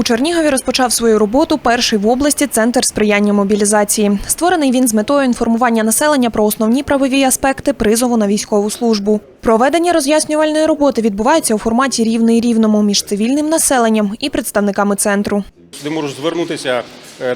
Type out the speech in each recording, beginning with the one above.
У Чернігові розпочав свою роботу перший в області центр сприяння мобілізації. Створений він з метою інформування населення про основні правові аспекти призову на військову службу. Проведення роз'яснювальної роботи відбувається у форматі рівний рівному між цивільним населенням і представниками центру. Сюди можуть звернутися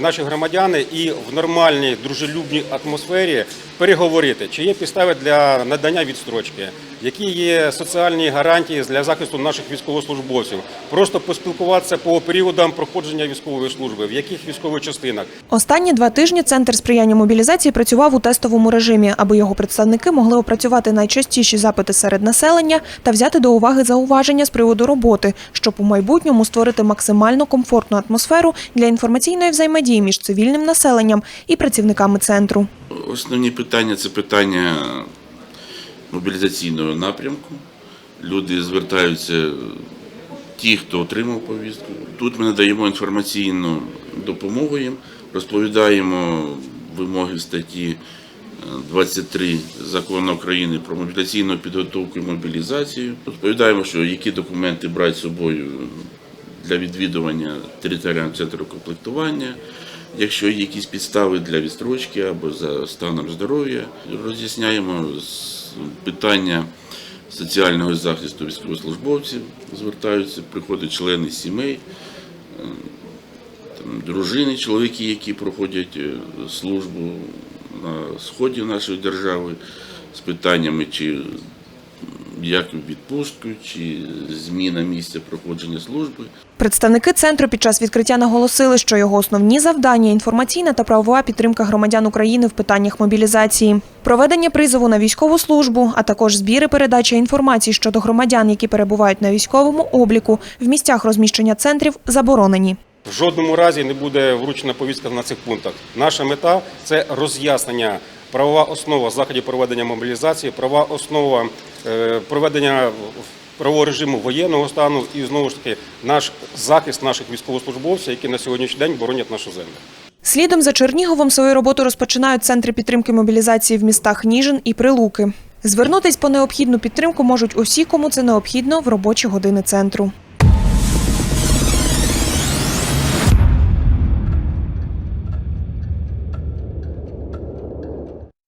наші громадяни і в нормальній дружелюбній атмосфері переговорити, чи є підстави для надання відстрочки, які є соціальні гарантії для захисту наших військовослужбовців, просто поспілкуватися по періодам проходження військової служби, в яких військових частинах. Останні два тижні центр сприяння мобілізації працював у тестовому режимі, аби його представники могли опрацювати найчастіші запити серед населення та взяти до уваги зауваження з приводу роботи, щоб у майбутньому створити максимально комфортну атмосферу для інформаційної взаємодії між цивільним населенням і працівниками центру. Основні питання це питання мобілізаційного напрямку. Люди звертаються, ті, хто отримав повістку. Тут ми надаємо інформаційну допомогу їм, розповідаємо вимоги статті е, 23 закону України про мобілізаційну підготовку і мобілізацію. Розповідаємо, що які документи брати з собою для відвідування територіального центру комплектування, якщо є якісь підстави для відстрочки або за станом здоров'я, роз'ясняємо питання соціального захисту військовослужбовців, звертаються, приходять члени сімей, е, там, дружини, чоловіки, які проходять е, службу на сході нашої держави з питаннями, чи як відпустку, чи зміна місця проходження служби. Представники центру під час відкриття наголосили, що його основні завдання інформаційна та правова підтримка громадян України в питаннях мобілізації, проведення призову на військову службу, а також збір і передача інформації щодо громадян, які перебувають на військовому обліку в місцях розміщення центрів, заборонені. В жодному разі не буде вручена повістка на цих пунктах. Наша мета це роз'яснення, правова основа заходів проведення мобілізації, правова основа е, проведення правового режиму воєнного стану і знову ж таки наш захист наших військовослужбовців, які на сьогоднішній день боронять нашу землю. Слідом за Черніговом свою роботу розпочинають центри підтримки мобілізації в містах Ніжин і Прилуки. Звернутись по необхідну підтримку можуть усі, кому це необхідно в робочі години центру.